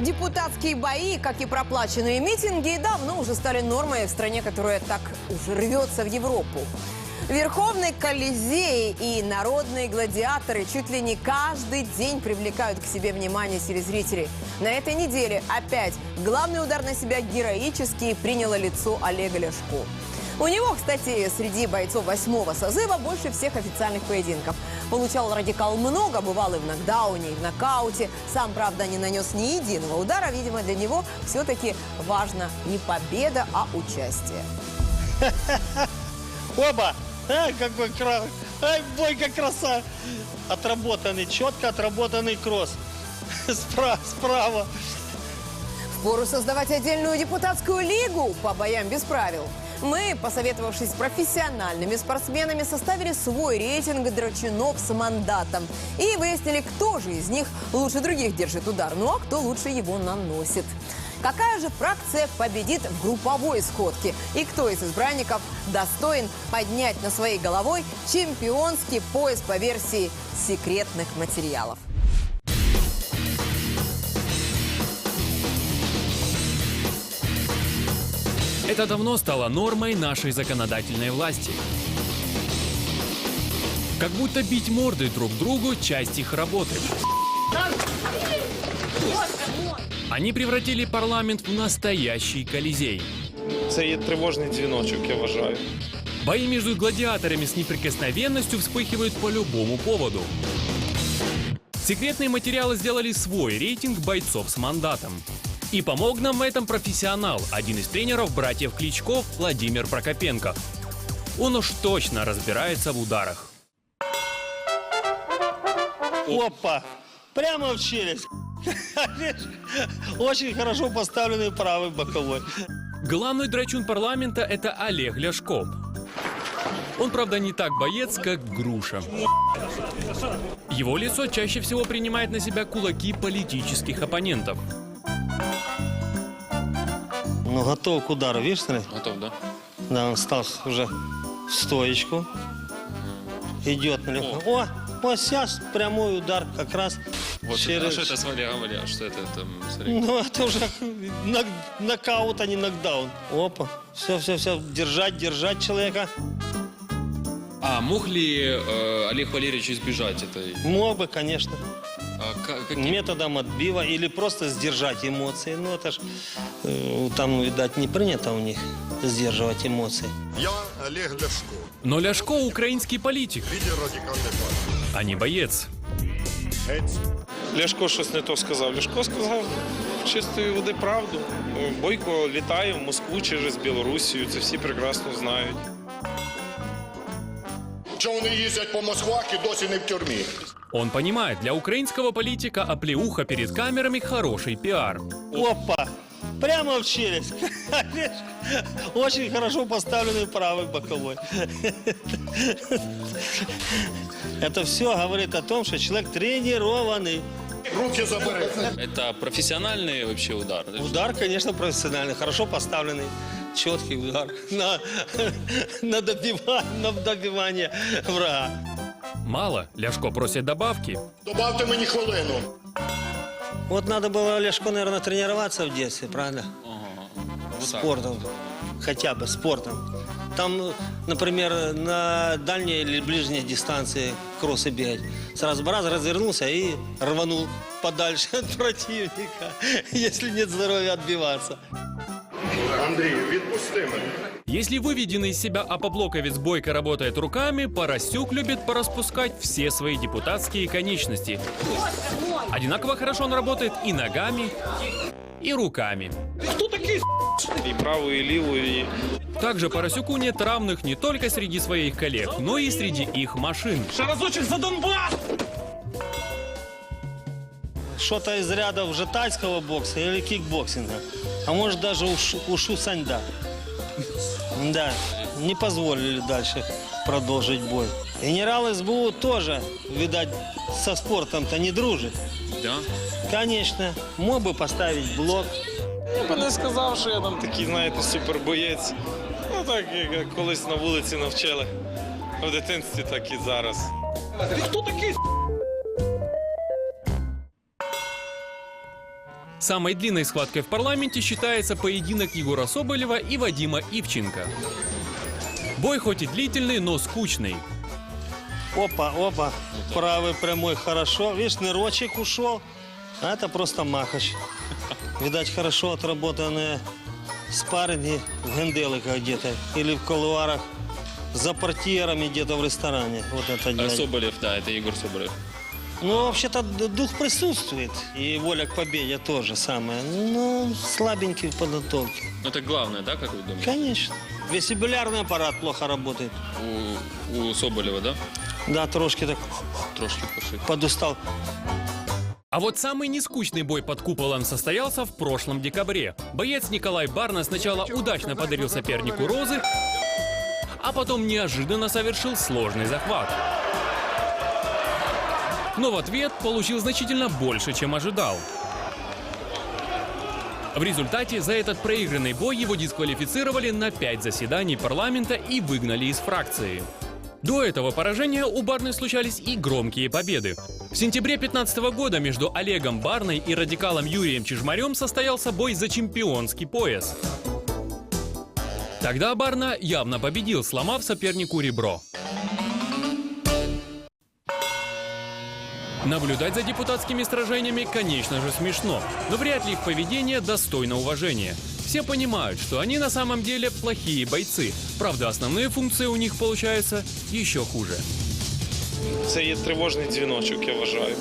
Депутатские бои, как и проплаченные митинги, давно уже стали нормой в стране, которая так уже рвется в Европу. Верховный Колизей и народные гладиаторы чуть ли не каждый день привлекают к себе внимание телезрителей. На этой неделе опять главный удар на себя героически приняло лицо Олега Ляшко. У него, кстати, среди бойцов восьмого созыва больше всех официальных поединков. Получал радикал много, бывал и в нокдауне, и в нокауте. Сам, правда, не нанес ни единого удара. Видимо, для него все-таки важна не победа, а участие. Оба! Какой крав! Ай, бойка краса! Отработанный, четко отработанный кросс. Спра- Справа. Впору создавать отдельную депутатскую лигу по боям без правил. Мы, посоветовавшись с профессиональными спортсменами, составили свой рейтинг драчунов с мандатом. И выяснили, кто же из них лучше других держит удар, ну а кто лучше его наносит. Какая же фракция победит в групповой сходке? И кто из избранников достоин поднять на своей головой чемпионский пояс по версии секретных материалов? Это давно стало нормой нашей законодательной власти. Как будто бить морды друг другу – часть их работы. Они превратили парламент в настоящий колизей. Це є тривожний дзвіночок, я вважаю. Бои между гладиаторами с неприкосновенностью вспыхивают по любому поводу. Секретные материалы сделали свой рейтинг бойцов с мандатом. И помог нам в этом профессионал, один из тренеров братьев Кличков Владимир Прокопенко. Он уж точно разбирается в ударах. Опа! Прямо в челюсть. Очень хорошо поставленный правый боковой. Главный драчун парламента – это Олег Ляшко. Он, правда, не так боец, как Груша. Его лицо чаще всего принимает на себя кулаки политических оппонентов. Ну, готов к удару, видишь, смотри? Готов, да? Да, он стал уже в стоечку. Идет на легко. О, вот сейчас прямой удар как раз Вот через... а что это с Валером Валером? Что это там? Смотри. Ну, это уже нок- нокаут, а не нокдаун. Опа. Все, все, все. Держать, держать человека. А мог ли э, Олег Валерьевич избежать этой? Мог бы, конечно. А, ка- каким? Методом отбива или просто сдержать эмоции. Ну, это ж э, там, видать, не принято у них сдерживать эмоции. Я Олег Ляшко, Но Ляшко – украинский политик, лідер радикальної партії. а не боец. Геть. Ляшко щось не то сказав. Ляшко сказав чистої води правду. Бойко літає в Москву через Білорусію. Це всі прекрасно знають. Чого вони їздять по Москвах і досі не в тюрмі? Он понимает, для украинского политика оплеуха перед камерами – хороший пиар. Опа! Прямо в челюсть. Очень хорошо поставленный правый боковой. Это все говорит о том, что человек тренированный. Руки забери. Это профессиональный вообще удар? Удар, конечно, профессиональный, хорошо поставленный, четкий удар на, на, добива- на добивание врага. Мало, Ляшко просит добавки. Добавте мені хвилину. Вот надо было Олежку, наверное, тренироваться в детстве, так. Спортом. Хотя бы спортом. Там, например, на дальней или ближней дистанции кроссы бегать. Сразу бы раз развернулся и рванул подальше от противника, если нет здоровья отбиваться. Андрій, відпусти мене. Если выведенный из себя апоблоковец Бойко работает руками, Поросюк любит пораспускать все свои депутатские конечности. Одинаково хорошо он работает и ногами, и руками. І правою, і лівою. І... Также Поросюку нет равных не только среди своих коллег, но и среди их машин. Что-то из ряда уже тайского бокса или кикбоксинга. А может даже ушу, ушу саньда. Да, не позволили дальше продолжить бой. Генерал СБУ тоже, видать, со спортом-то не дружит. Да? Конечно, мог бы поставить блок. Я би не сказав, що я там такий, знаєте, супербоєць. Ну так, як колись на вулиці навчили. В дитинстві, так і зараз. Самой длинной схваткой в парламенте считается поединок Егора Соболева и Вадима Ивченко. Бой хоть и длительный, но скучный. Опа, опа. Правый прямой хорошо. Видишь, нырочек ушел. А это просто махач. Видать, хорошо отработанные спарринги в генделиках где-то. Или в колуарах за портьерами где-то в ресторане. Вот это А дядя. Соболев, да, это Егор Соболев. Ну, вообще-то дух присутствует. И воля к победе тоже самое. Ну, слабенький в подготовке. Ну, это главное, да, как вы думаете? Конечно. Вестибулярный аппарат плохо работает. У, у Соболева, да? Да, трошки так Трошки пошить. подустал. А вот самый нескучный бой под куполом состоялся в прошлом декабре. Боец Николай Барна сначала удачно подарил сопернику розы, а потом неожиданно совершил сложный захват. Но в ответ получил значительно больше, чем ожидал. В результате за этот проигранный бой его дисквалифицировали на 5 заседаний парламента и выгнали из фракции. До этого поражения у Барны случались и громкие победы. В сентябре 2015 года между Олегом Барной и радикалом Юрием Чижмарем состоялся бой за чемпионский пояс. Тогда Барна явно победил, сломав сопернику ребро. Наблюдать за депутатскими сражениями, конечно же, смешно, но вряд ли их поведение достойно уважения. Все понимают, что они на самом деле плохие бойцы. Правда, основные функции у них получаются еще хуже. Це є тривожний дзвіночок, я вважаю.